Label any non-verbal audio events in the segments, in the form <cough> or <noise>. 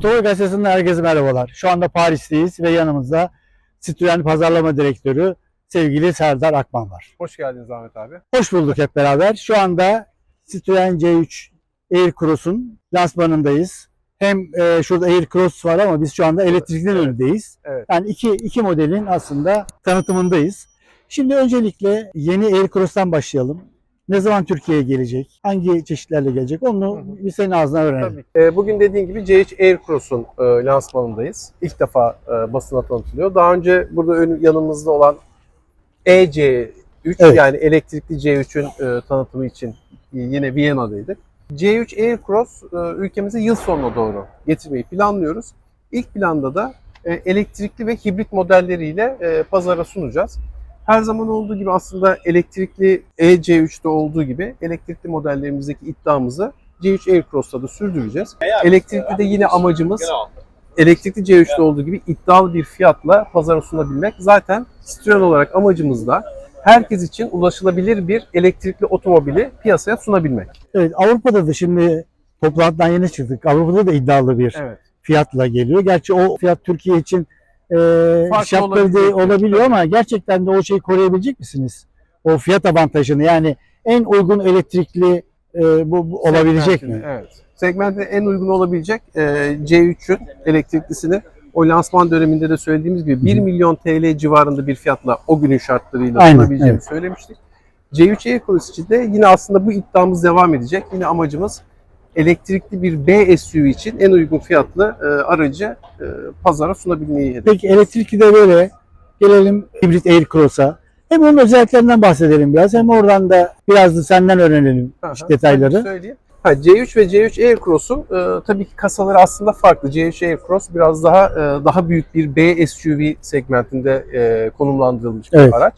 Otomobil Gazetesi'nden herkese merhabalar. Şu anda Paris'teyiz ve yanımızda Citroen Pazarlama Direktörü sevgili Serdar Akman var. Hoş geldiniz Ahmet abi. Hoş bulduk hep beraber. Şu anda Citroen C3 Aircross'un lansmanındayız. Hem e, şurada Aircross var ama biz şu anda elektrikli Evet. önündeyiz. Evet. Yani iki, iki modelin aslında tanıtımındayız. Şimdi öncelikle yeni Aircross'tan başlayalım. Ne zaman Türkiye'ye gelecek? Hangi çeşitlerle gelecek? Onu Hı hı. bir senin ağzından öğrenelim. Tabii. Ee, bugün dediğin gibi C3 Aircross'un e, lansmanındayız. İlk defa e, basına tanıtılıyor. Daha önce burada ön, yanımızda olan EC3 Evet. yani elektrikli C3'ün e, tanıtımı için yine Viyana'daydık. C3 Aircross e, ülkemize yıl sonuna doğru getirmeyi planlıyoruz. İlk planda da e, elektrikli ve hibrit modelleriyle e, pazara sunacağız. Her zaman olduğu gibi aslında elektrikli EC3'te olduğu gibi elektrikli modellerimizdeki iddiamızı C3 Aircross'ta da sürdüreceğiz. Elektrikli de yine amacımız elektrikli C3'te olduğu gibi iddialı bir fiyatla pazara sunabilmek. Zaten Citroen olarak amacımız da herkes için ulaşılabilir bir elektrikli otomobili piyasaya sunabilmek. Evet Avrupa'da da şimdi toplantıdan yeni çıktık. Avrupa'da da iddialı bir Evet. fiyatla geliyor. Gerçi o fiyat Türkiye için e, şartları olabilecek bir- olabiliyor ama gerçekten de o şeyi koruyabilecek misiniz? O fiyat avantajını yani en uygun elektrikli e, bu, bu olabilecek mi? Evet. Segmentte en uygun olabilecek e, C3'ün elektriklisini o lansman döneminde de söylediğimiz gibi 1 Hı hı. milyon TL civarında bir fiyatla o günün şartlarıyla Aynen, evet. söylemiştik. C3 Aircross için de yine aslında bu iddiamız devam edecek. Yine amacımız elektrikli bir B SUV için en uygun fiyatlı e, aracı e, pazara sunabilmeyi hedefliyoruz. Peki elektrikli de böyle gelelim hibrit Aircross'a. Hem onun özelliklerinden bahsedelim biraz hem oradan da biraz da senden öğrenelim Aha, detayları. tabii söyleyeyim. Ha, C3 ve C3 Aircross'un e, tabii ki kasaları aslında farklı. C3 Aircross biraz daha e, daha büyük bir B SUV segmentinde e, konumlandırılmış bir Evet. araç.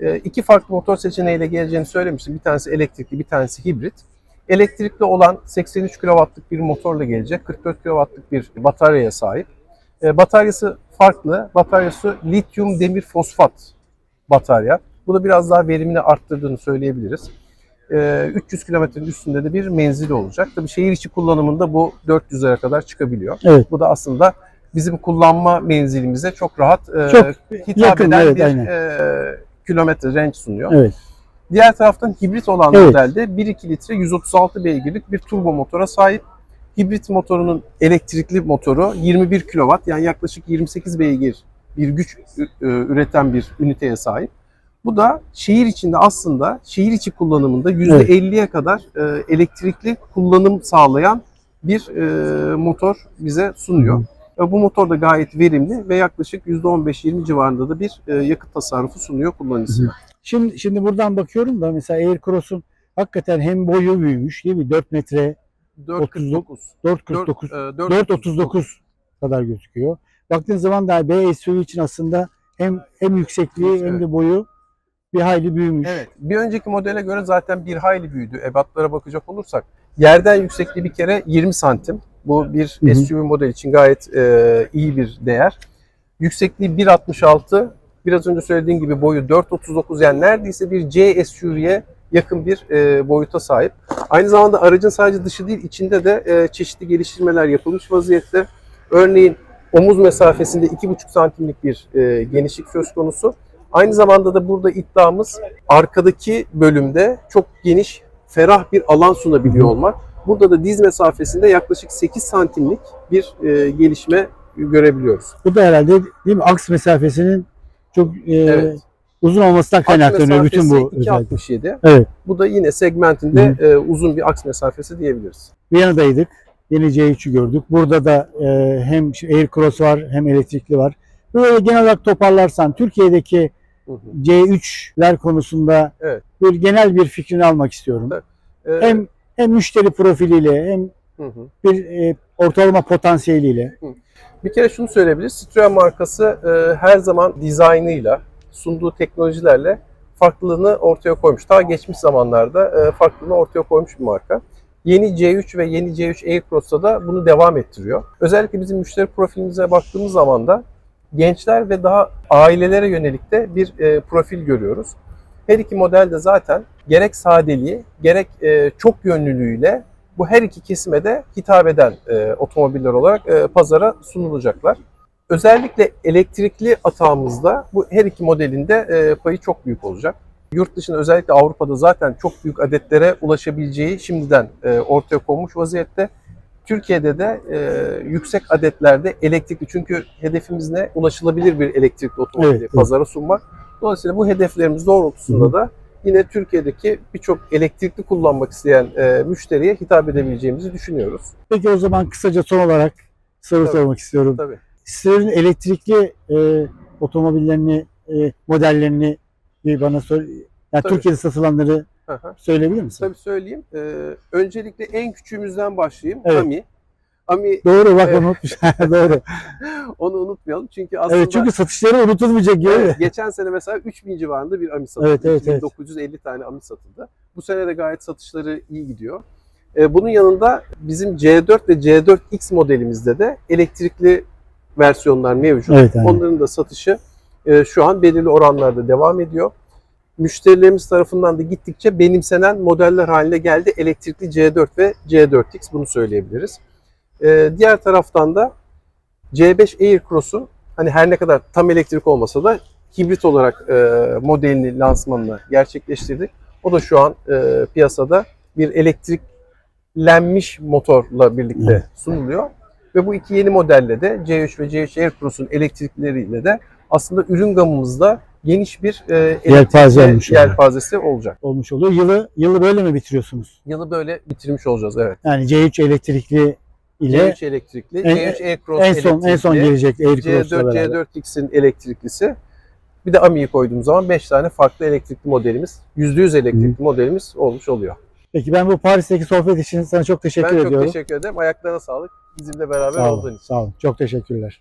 E, iki farklı motor seçeneğiyle geleceğini söylemiştim. Bir tanesi elektrikli, bir tanesi hibrit. Elektrikli olan 83 kW'lık bir motorla gelecek. 44 kW'lık bir bataryaya sahip. E, bataryası farklı. Bataryası lityum demir fosfat batarya. Bu da biraz daha verimini arttırdığını söyleyebiliriz. Ee, 300 kilometrenin üstünde de bir menzili olacak. Tabii şehir içi kullanımında bu 400'lere kadar çıkabiliyor. Evet. Bu da aslında bizim kullanma menzilimize çok rahat e, Çok hitap yakın, eden evet, bir aynen. e, kilometre range sunuyor. Evet. Diğer taraftan hibrit olan Evet. modelde 1.2 litre 136 beygirlik bir turbo motora sahip. Hibrit motorunun elektrikli motoru 21 kW yani yaklaşık 28 beygir bir güç üreten bir üniteye sahip. Bu da şehir içinde aslında şehir içi kullanımında %50'ye kadar e, elektrikli kullanım sağlayan bir e, motor bize sunuyor. Bu motor da gayet verimli ve yaklaşık %15-20 civarında da bir e, yakıt tasarrufu sunuyor kullanıcısına. Şimdi şimdi buradan bakıyorum da mesela Aircross'un hakikaten hem boyu büyümüş değil mi? 4 metre 449. 4.49 4, 4.39 kadar gözüküyor. Baktığın zaman da B SUV için aslında hem hem yüksekliği Evet. hem de boyu bir hayli büyümüş. Evet. Bir önceki modele göre zaten bir hayli büyüdü. Ebatlara bakacak olursak. Yerden yüksekliği bir kere 20 santim. Bu bir. SUV model için gayet e, iyi bir değer. Yüksekliği 1.66. Biraz önce söylediğim gibi boyu 4.39 yani neredeyse bir C SUV'ye yakın bir e, boyuta sahip. Aynı zamanda aracın sadece dışı değil içinde de e, çeşitli geliştirmeler yapılmış vaziyette. Örneğin omuz mesafesinde 2,5 santimlik bir e, genişlik söz konusu. Aynı zamanda da burada iddiamız arkadaki bölümde çok geniş, ferah bir alan sunabiliyor olmak. Burada da diz mesafesinde yaklaşık 8 santimlik bir e, gelişme görebiliyoruz. Bu da herhalde değil mi? Aks mesafesinin çok e, Evet. uzun olmasından kaynaklanıyor bütün bu Mesafesi özellik. 2.67. Evet. Bu da yine segmentinde e, uzun bir aks mesafesi diyebiliriz. Viyana'daydık. Yeni C3'ü gördük. Burada da e, hem şu Aircross var hem elektrikli var. Böyle genel olarak toparlarsan Türkiye'deki Hı hı. C3'ler konusunda Evet. böyle genel bir fikrini almak istiyorum. Evet. E, Hem hem müşteri profiliyle hem hı hı. bir e, ortalama potansiyeliyle. Bir kere şunu söyleyebiliriz. Citroen markası e, her zaman dizaynıyla, sunduğu teknolojilerle farklılığını ortaya koymuş. Ta geçmiş zamanlarda e, farklılığını ortaya koymuş bir marka. Yeni C3 ve yeni C3 Aircross'ta da bunu devam ettiriyor. Özellikle bizim müşteri profilimize baktığımız zaman da gençler ve daha ailelere yönelik de bir e, profil görüyoruz. Her iki model de zaten gerek sadeliği gerek e, çok yönlülüğüyle bu her iki kesime de hitap eden e, otomobiller olarak e, pazara sunulacaklar. Özellikle elektrikli atağımızda bu her iki modelin de e, payı çok büyük olacak. Yurt dışında özellikle Avrupa'da zaten çok büyük adetlere ulaşabileceği şimdiden e, ortaya konmuş vaziyette. Türkiye'de de e, yüksek adetlerde elektrikli çünkü hedefimiz ne? Ulaşılabilir bir elektrikli otomobili Evet, pazara sunmak. Dolayısıyla bu hedeflerimiz doğrultusunda da yine Türkiye'deki birçok elektrikli kullanmak isteyen e, müşteriye hitap edebileceğimizi düşünüyoruz. Peki o zaman kısaca son olarak soru Tabii. sormak istiyorum. Tabii. Sizlerin elektrikli e, otomobillerini, e, modellerini bir bana söyle. Yani Tabii. Türkiye'de satılanları hı. söyleyebilir misin? Tabii söyleyeyim. E, öncelikle en küçüğümüzden başlayayım. Evet. Ami. Ami Doğru bak Evet. onu unutmuş. <laughs> Doğru. <laughs> onu unutmayalım çünkü aslında evet çünkü satışları unutulmayacak gibi. Evet, geçen sene mesela 3000 civarında bir AMI satıldı. Evet, evet, evet. 2950 tane AMI satıldı. Bu sene de gayet satışları iyi gidiyor. Ee, bunun yanında bizim C4 ve C4X modelimizde de elektrikli versiyonlar mevcut. Evet, aynen. Onların da satışı e, şu an belirli oranlarda devam ediyor. Müşterilerimiz tarafından da gittikçe benimsenen modeller haline geldi. Elektrikli C4 ve C4X bunu söyleyebiliriz. Ee, diğer taraftan da C5 Aircross'un hani her ne kadar tam elektrik olmasa da hibrit olarak e, modelini lansmanını gerçekleştirdik. O da şu an e, piyasada bir elektriklenmiş motorla birlikte sunuluyor. Ve bu iki yeni modelle de C3 ve C3 Aircross'un elektrikleriyle de aslında ürün gamımızda geniş bir e, Yelpaze elektrikli olmuş yelpazesi olacak. olmuş oluyor. Yılı yılı böyle mi bitiriyorsunuz? Yılı böyle bitirmiş olacağız evet. Yani C3 elektrikli ile C3 elektrikli, En- C3 Aircross en son en son elektrikli, gelecek Aircross'la C4, beraber. C4X'in elektriklisi. Bir de AMI'yi koyduğum zaman 5 tane farklı elektrikli modelimiz, %100 elektrikli modelimiz olmuş oluyor. Peki ben bu Paris'teki sohbet için sana çok teşekkür ben çok ediyorum. teşekkür ederim. Ayaklarına sağlık. Bizimle beraber Sağ olduğun için. sağ olun. Çok teşekkürler.